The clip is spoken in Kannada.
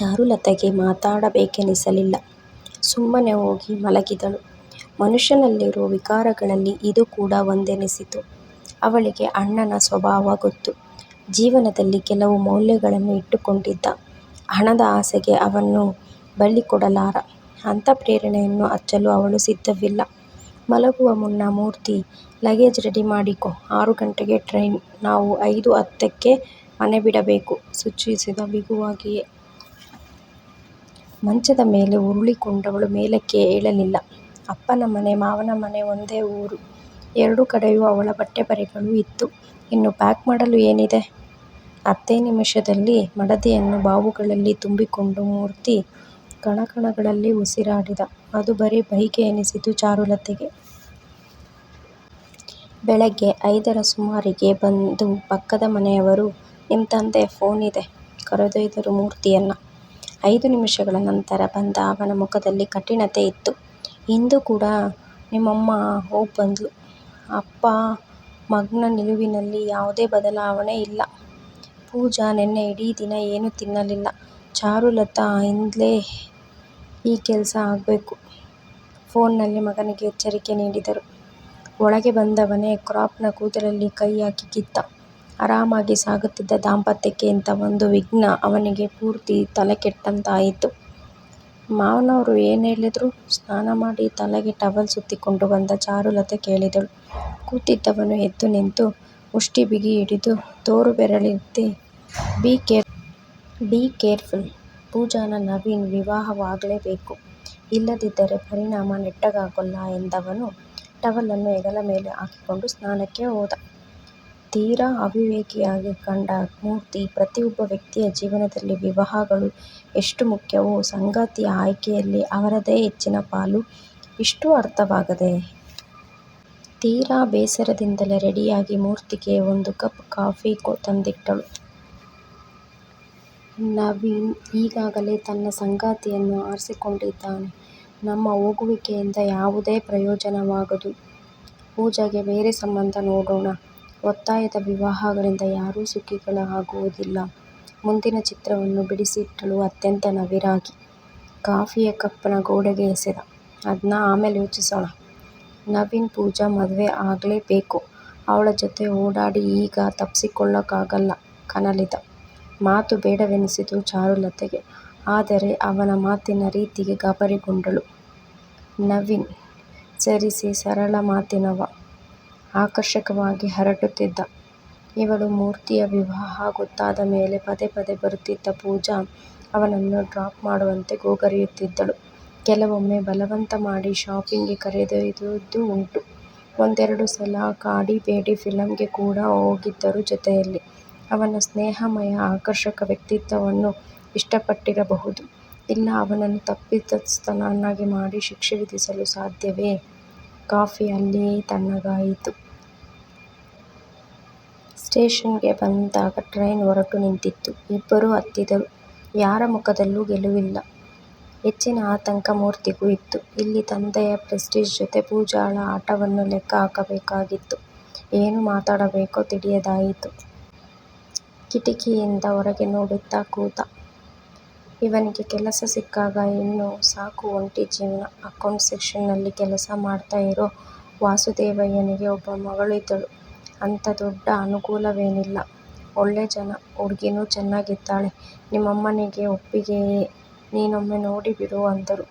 ಚಾರುಲತೆಗೆ ಮಾತಾಡಬೇಕೆನಿಸಲಿಲ್ಲ. ಸುಮ್ಮನೆ ಹೋಗಿ ಮಲಗಿದಳು. ಮನುಷ್ಯನಲ್ಲಿರುವ ವಿಕಾರಗಳಲ್ಲಿ ಇದು ಕೂಡ ಒಂದೆನಿಸಿತು. ಅವಳಿಗೆ ಅಣ್ಣನ ಸ್ವಭಾವ ಗೊತ್ತು. ಜೀವನದಲ್ಲಿ ಕೆಲವು ಮೌಲ್ಯಗಳನ್ನು ಇಟ್ಟುಕೊಂಡಿದ್ದ. ಹಣದ ಆಸೆಗೆ ಅವನ್ನು ಬಲಿಕೊಡಲಾರ. ಅಂಥ ಪ್ರೇರಣೆಯನ್ನು ಹಚ್ಚಲು ಅವಳು ಸಿದ್ಧವಿಲ್ಲ. ಮಲಗುವ ಮುನ್ನ ಮೂರ್ತಿ, ಲಗೇಜ್ ರೆಡಿ ಮಾಡಿಕೊ ಆರು ಗಂಟೆಗೆ ಟ್ರೈನ್. ನಾವು ಐದು ಹತ್ತಕ್ಕೆ ಮನೆ ಬಿಡಬೇಕು ಸೂಚಿಸಿದ ಬಿಗುವಾಗಿಯೇ. ಮಂಚದ ಮೇಲೆ ಉರುಳಿಕೊಂಡವಳು ಮೇಲಕ್ಕೆ ಏಳಲಿಲ್ಲ. ಅಪ್ಪನ ಮನೆ, ಮಾವನ ಮನೆ ಒಂದೇ ಊರು. ಎರಡೂ ಕಡೆಯೂ ಅವಳ ಬಟ್ಟೆ-ಬರೆಗಳು ಇತ್ತು. ಇನ್ನು ಪ್ಯಾಕ್ ಮಾಡಲು ಏನಿದೆ? ಹತ್ತೇ ನಿಮಿಷದಲ್ಲಿ ಮಡದಿಯನ್ನು ಬಾವುಗಳಲ್ಲಿ ತುಂಬಿಕೊಂಡು ಮೂರ್ತಿ ಕಣಕಣಗಳಲ್ಲಿ ಉಸಿರಾಡಿದ. ಅದು ಬರೀ ಬೈಕೆ ಎನಿಸಿತು ಚಾರುಲತೆಗೆ. ಬೆಳಗ್ಗೆ ಐದರ ಸುಮಾರಿಗೆ ಬಂದು ಪಕ್ಕದ ಮನೆಯವರು, ನಿಮ್ಮ ತಂದೆ ಫೋನಿದೆ ಕರೆದೊಯ್ದರು ಮೂರ್ತಿಯನ್ನ. ಐದು ನಿಮಿಷಗಳ ನಂತರ ಬಂದ ಅವನ ಮುಖದಲ್ಲಿ ಕಠಿಣತೆ ಇತ್ತು. ಇಂದು ಕೂಡ ನಿಮ್ಮಮ್ಮ ಹೋಗ್ಬಂದ್ಲು. ಅಪ್ಪ ಮಗ್ನ ನಿಲುವಿನಲ್ಲಿ ಯಾವುದೇ ಬದಲಾವಣೆ ಇಲ್ಲ. ಪೂಜಾ ನೆನ್ನೆ ಇಡೀ ದಿನ ಏನೂ ತಿನ್ನಲಿಲ್ಲ. ಚಾರುಲತಾ ಇಂದಲೇ ಈ ಕೆಲಸ ಆಗಬೇಕು ಫೋನ್ನಲ್ಲಿ ಮಗನಿಗೆ ಎಚ್ಚರಿಕೆ ನೀಡಿದರು. ಒಳಗೆ ಬಂದವನೇ ಕ್ರಾಪ್ನ ಕೂದಲಲ್ಲಿ ಕೈ ಹಾಕಿ ಕಿತ್ತ. ಆರಾಮಾಗಿ ಸಾಗುತ್ತಿದ್ದ ದಾಂಪತ್ಯಕ್ಕೆ ಇಂಥ ಒಂದು ವಿಘ್ನ ಅವನಿಗೆ ಪೂರ್ತಿ ತಲೆಕೆಟ್ಟಂತಾಯಿತು. ಏನು ಹೇಳಿದ್ರು ಸ್ನಾನ ಮಾಡಿ ತಲೆಗೆ ಟವಲ್ ಸುತ್ತಿಕೊಂಡು ಬಂದ ಚಾರುಲತೆ ಕೇಳಿದಳು. ಕೂತಿದ್ದವನು ಎದ್ದು ನಿಂತು ಮುಷ್ಟಿ ಬಿಗಿ ಹಿಡಿದು ತೋರು ಬೆರಳಿದ್ದೆ ಬಿ ಕೇರ್ ಫುಲ್. ಪೂಜಾನ ನವೀನ್ ವಿವಾಹವಾಗಲೇಬೇಕು ಇಲ್ಲದಿದ್ದರೆ ಪರಿಣಾಮ ನೆಟ್ಟಗಾಗೋಲ್ಲ ಎಂದವನು ಟವಲನ್ನು ಹೆಗಲ ಮೇಲೆ ಹಾಕಿಕೊಂಡು ಸ್ನಾನಕ್ಕೆ ಹೋದ. ತೀರಾ ಅವಿವೇಕಿಯಾಗಿ ಕಂಡ ಮೂರ್ತಿ ಪ್ರತಿಯೊಬ್ಬ ವ್ಯಕ್ತಿಯ ಜೀವನದಲ್ಲಿ ವಿವಾಹಗಳು ಎಷ್ಟು ಮುಖ್ಯವೋ, ಸಂಗಾತಿಯ ಆಯ್ಕೆಯಲ್ಲಿ ಅವರದೇ ಹೆಚ್ಚಿನ ಪಾಲು ಇಷ್ಟು ಅರ್ಥವಾಗದೆ. ತೀರಾ ಬೇಸರದಿಂದಲೇ ರೆಡಿಯಾಗಿ ಮೂರ್ತಿಗೆ ಒಂದು ಕಪ್ ಕಾಫಿ ತಂದಿಟ್ಟಳು. ನವೀನ್ ಈಗಾಗಲೇ ತನ್ನ ಸಂಗಾತಿಯನ್ನು ಆರಿಸಿಕೊಂಡಿದ್ದಾನೆ. ನಮ್ಮ ಹೋಗುವಿಕೆಯಿಂದ ಯಾವುದೇ ಪ್ರಯೋಜನವಾಗದು. ಪೂಜಾಗೆ ಬೇರೆ ಸಂಬಂಧ ನೋಡೋಣ. ಒತ್ತಾಯದ ವಿವಾಹಗಳಿಂದ ಯಾರೂ ಸುಖಿಗಳಾಗುವುದಿಲ್ಲ. ಮುಂದಿನ ಚಿತ್ರವನ್ನು ಬಿಡಿಸಿಟ್ಟಳು ಅತ್ಯಂತ ನವಿರಾಗಿ. ಕಾಫಿಯ ಕಪ್ಪನ ಗೋಡೆಗೆ ಎಸೆದ. ಅದನ್ನ ಆಮೇಲೆ ಯೋಚಿಸೋಣ. ನವೀನ್ ಪೂಜಾ ಮದುವೆ ಆಗಲೇಬೇಕು ಅವಳ ಜೊತೆ ಓಡಾಡಿ ಈಗ ತಪ್ಪಿಸಿಕೊಳ್ಳೋಕ್ಕಾಗಲ್ಲ ಕನಲಿದ. ಮಾತು ಬೇಡವೆನಿಸಿತು ಚಾರುಲತೆಗೆ. ಆದರೆ ಅವನ ಮಾತಿನ ರೀತಿಗೆ ಗಾಬರಿಗೊಂಡಳು. ನವೀನ್, ಸರಿಸಿ ಸರಳ ಮಾತಿನವ. ಆಕರ್ಷಕವಾಗಿ ಹರಟುತ್ತಿದ್ದ. ಇವಳು ಮೂರ್ತಿಯ ವಿವಾಹ ಗೊತ್ತಾದ ಮೇಲೆ ಪದೇ ಪದೇ ಬರುತ್ತಿದ್ದ ಪೂಜಾ ಅವನನ್ನು ಡ್ರಾಪ್ ಮಾಡುವಂತೆ ಗೋಗರೆಯುತ್ತಿದ್ದಳು. ಕೆಲವೊಮ್ಮೆ ಬಲವಂತ ಮಾಡಿ ಶಾಪಿಂಗ್ಗೆ ಕರೆದೊಯ್ದಿದ್ದೂ ಉಂಟು. ಒಂದೆರಡು ಸಲ ಕಾಡಿ ಬೇಡಿ ಫಿಲಂಗೆ ಕೂಡ ಹೋಗಿದ್ದರು ಜೊತೆಯಲ್ಲಿ. ಅವನ ಸ್ನೇಹಮಯ ಆಕರ್ಷಕ ವ್ಯಕ್ತಿತ್ವವನ್ನು ಇಷ್ಟಪಟ್ಟಿರಬಹುದು. ಇಲ್ಲ, ಅವನನ್ನು ತಪ್ಪಿತಸ್ಥನನ್ನಾಗಿ ಮಾಡಿ ಶಿಕ್ಷೆ ವಿಧಿಸಲು ಸಾಧ್ಯವೇ? ಕಾಫಿ ಅಲ್ಲಿಯೇ ತಣ್ಣಗಾಯಿತು. ಸ್ಟೇಷನ್ಗೆ ಬಂದಾಗ ಟ್ರೈನ್ ಹೊರಟು ನಿಂತಿತ್ತು. ಇಬ್ಬರೂ ಹತ್ತಿದರು. ಯಾರ ಮುಖದಲ್ಲೂ ಗೆಲುವಿಲ್ಲ. ಹೆಚ್ಚಿನ ಆತಂಕ ಮೂರ್ತಿಗೂ ಇತ್ತು. ಇಲ್ಲಿ ತಂದೆಯ ಪ್ರೆಸ್ಟೀಜ್ ಜೊತೆ ಪೂಜಾಳ ಆಟವನ್ನು ಲೆಕ್ಕ ಹಾಕಬೇಕಾಗಿತ್ತು. ಏನು ಮಾತಾಡಬೇಕೋ ತಿಳಿಯದಾಯಿತು. ಕಿಟಕಿಯಿಂದ ಹೊರಗೆ ನೋಡುತ್ತಾ ಕೂತ. ಇವನಿಗೆ ಕೆಲಸ ಸಿಕ್ಕಾಗ ಇನ್ನು ಸಾಕು ಒಂಟಿ ಜೀವ್ನ. ಅಕೌಂಟ್ ಸೆಕ್ಷನ್ನಲ್ಲಿ ಕೆಲಸ ಮಾಡ್ತಾ ಇರೋ ವಾಸುದೇವಯ್ಯನಿಗೆ ಒಬ್ಬ ಮಗಳು ಇದ್ದಳು. ಅಂಥ ದೊಡ್ಡ ಅನುಕೂಲವೇನಿಲ್ಲ. ಒಳ್ಳೆ ಜನ. ಹುಡ್ಗಿನೂ ಚೆನ್ನಾಗಿದ್ದಾಳೆ. ನಿಮ್ಮಮ್ಮನಿಗೆ ಒಪ್ಪಿಗೆಯೇ. ನೀನೊಮ್ಮೆ ನೋಡಿ ಬಿಡು ಅಂದರು.